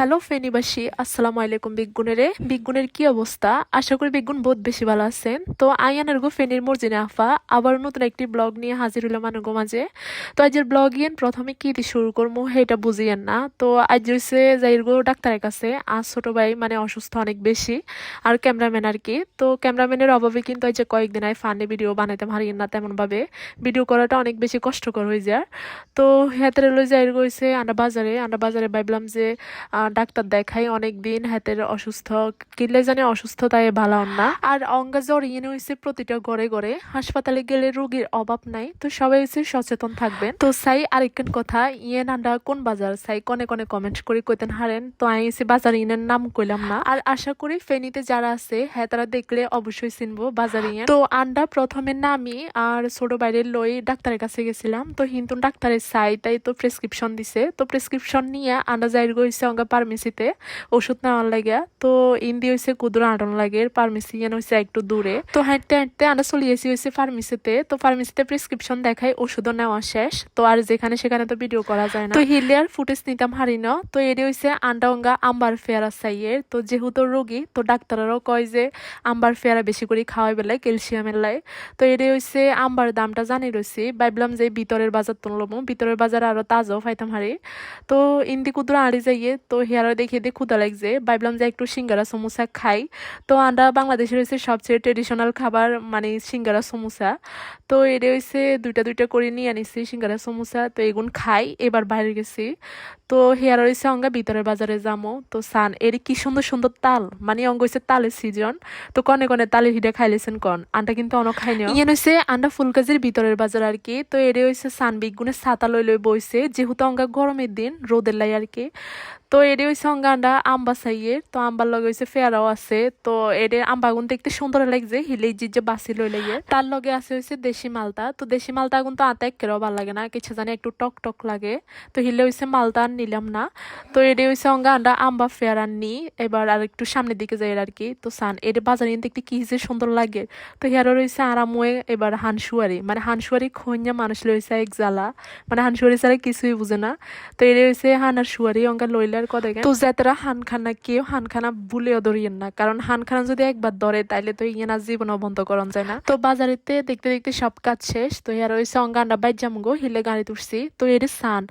Hello ফেনিবাসী, আসসালামু আলাইকুম বিগুনেরে বিগুনের কি অবস্থা? আশা করি বিগুন বহুত বেশি ভালো আছেন। তো আইয়ানের গো ফেনির মর্জিনে আফা, আবার নতুন একটি ব্লগ নিয়ে হাজির হইলাম আনুগো মাঝে। তো আজের ব্লগ ইয়েন প্রথমে কি দিয়ে শুরু করব সেটা বুঝিয়েন না। তো আজ হয়েছে যাইর গো ডাক্তারের কাছে, আর ছোট ভাই মানে অসুস্থ অনেক বেশি, আর ক্যামেরাম্যান আর কি। তো ক্যামেরাম্যানের অভাবে কিন্তু আজ কয়েকদিন আয় ফানে ভিডিও বানাইতে পারিয়েন না তেমন ভাবে ভিডিও করাটা অনেক বেশি কষ্টকর হয়ে যায় তো হেতের লই যাইর গইছে আমরা বাজারে। আমরা বাজারে ভাবলাম যে ডাক্তার দেখাই অনেক দিন হাতের অসুস্থ কিনলে জানি অসুস্থ তাই ভালো না। আর অঙ্গা জ্বর ইয়ে হয়েছে প্রতিটা ঘরে ঘরে। হাসপাতালে গেলে রোগীর অভাব নাই, তো সবাই হচ্ছে সচেতন থাকবেন। তো সাই আরেকখান কথা ইয়ে নান্ডা কোন বাজার? সাই কনে কনে কমেন্ট করে, কইতেন, হারেন, তো আমি বাজার ইনের নাম কইলাম না। আর আশা করি ফেনীতে যারা আছে হ্যাঁ তারা দেখলে অবশ্যই চিনবো বাজার ইয়ে তো আন্ডা প্রথমে নামি, আর ছোট বাইরে লই ডাক্তারের কাছে গেছিলাম। তো কিন্তু ডাক্তারের সাই তাই তো প্রেসক্রিপশন দিছে। তো প্রেসক্রিপশন নিয়ে আন্ডা যাই গইছে অঙ্গা ফার্মেসিতে ওষুধ নেওয়ার লাগে তো ইন্দি হয়েছে কুদুর আটন লাগে ফার্মেসি এন হয়েছে একটু দূরে। তো হাঁটতে হাঁটতে আন্ডা চলিয়েছি হয়েছে ফার্মেসিতে তো ফার্মেসিতে প্রেসক্রিপশন দেখাই, ওষুধও নেওয়া শেষ। তো আর যেখানে সেখানে তো ভিডিও করা যায় না। তো হিলিয়ার ফুটেজ নিতাম হারি ন তো এটি হয়েছে আন্ডা অঙ্গা আম্বার ফেয়ারা সাইয়ের তো যেহেতু রোগী, তো ডাক্তাররাও কয় যে আম্বার ফেয়ারা বেশি করে খাওয়াই বেলায় ক্যালসিয়ামের লাই। তো এটি হয়েছে আম্বার দামটা জানি রয়েছি ভাবলাম যে ভিতরের বাজার তুলবো ভিতরের বাজার আরও তাজাও পাইতাম হারি। তো ইন্দি কুদুর আড়ি যাইয়ে, তো হেয়ারও দেখে দিয়ে ক্ষুদা লাগছে। ভাবলাম যে একটু সিঙ্গারা সমোসা খাই। তো আমরা বাংলাদেশের হয়েছে সবচেয়ে ট্রেডিশনাল খাবার মানে সিঙ্গারা সমোসা। তো এটা হয়েছে দুইটা দুইটা করে নিয়ে আনিছি সিঙ্গারা সমোসা। তো এগুন খাই, এবার বাইরে গেছি। তো হেয়ার হয়েছে অঙ্গা, ভিতরের বাজারে যামো। তো সান, এর কি সুন্দর সুন্দর তাল মানে অঙ্গ হয়েছে তালের সিজন তো কনে কনে তালের হিডে খাইলেছেন কন? আন্টা কিন্তু অনেক খাইনি ইয়ে হয়েছে আন্ডা ফুলকাজির ভিতরের বাজার আর কি। তো এর হয়েছে সান বিগুনে ছাতা লই লই বইছে। যেহেতু অঙ্গা গরমের দিন, রোদের লাই আর কি। তো এটি হয়েছে অঙ্গান্ডা আম্বা সাইয়ের তো আম্বার লগে হয়েছে ফেয়ারাও আছে, তো এটি আম্বাগুন দেখতে সুন্দর লাগছে, হিলে যে বাসি লই লাগে তার লগে আছে হয়েছে দেশি মালতা, তো দেশি মালতা আগুন তো আতে একেরও ভালো লাগে না, কিছু জানি একটু টক টক লাগে, তো হিলে হয়েছে মালতা আর নিলাম না। তো এটি হয়েছে অঙ্গান্ডা আম্বা ফেয়ারা নি, এবার আর একটু সামনের দিকে যাই আর কি, তো সান এটি বাজারে দেখতে কি যে সুন্দর লাগে। তো হেয়ারও রয়েছে আরাময়ে, এবার হানসুয়ারি মানে হানসুয়ারি খঞ্জা মানুষ লইছে এক জ্বালা মানে হানসুয়ারি ছাড়া কিছুই বুঝে না। তো এটি হয়েছে হানার সুয়ারি অঙ্গা তো হানখানা কেউ হানখানা ধরিয়েন না। কারণ হানখানা যদি একবার ধরে, তাইলে তো ইয়ে না বন্ধ করন যায় না। তো বাজারেতে দেখতে দেখতে সব কাজ শেষ, তো যামগো হিলে গাড়ি তুলছি তো এর সান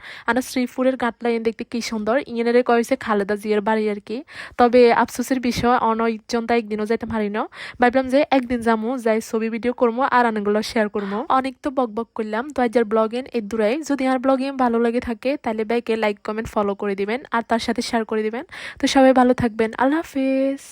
শ্রীপুরের গাট লাইন দেখতে কি সুন্দর। ইয়েনারে কয়েছে খালেদা জিয়ার বাড়ি আর কি। তবে আফসোসের বিষয় অনজন তা একদিনও যাইতে পারি না। ভাবলাম যে একদিন যামু, যাই ছবি ভিডিও করব আর আনগুলো শেয়ার করব অনেক তো বক বক করলাম, তো আজ ব্লগেন এর দূরাই। যদি আমার ব্লগিং ভালো লাগে থাকে তাহলে ব্যাকে লাইক কমেন্ট ফলো করে দিবেন। আর তার সাথে শেয়ার করে দিবেন। তো সবাই ভালো থাকবেন। আল্লাহ হাফিজ।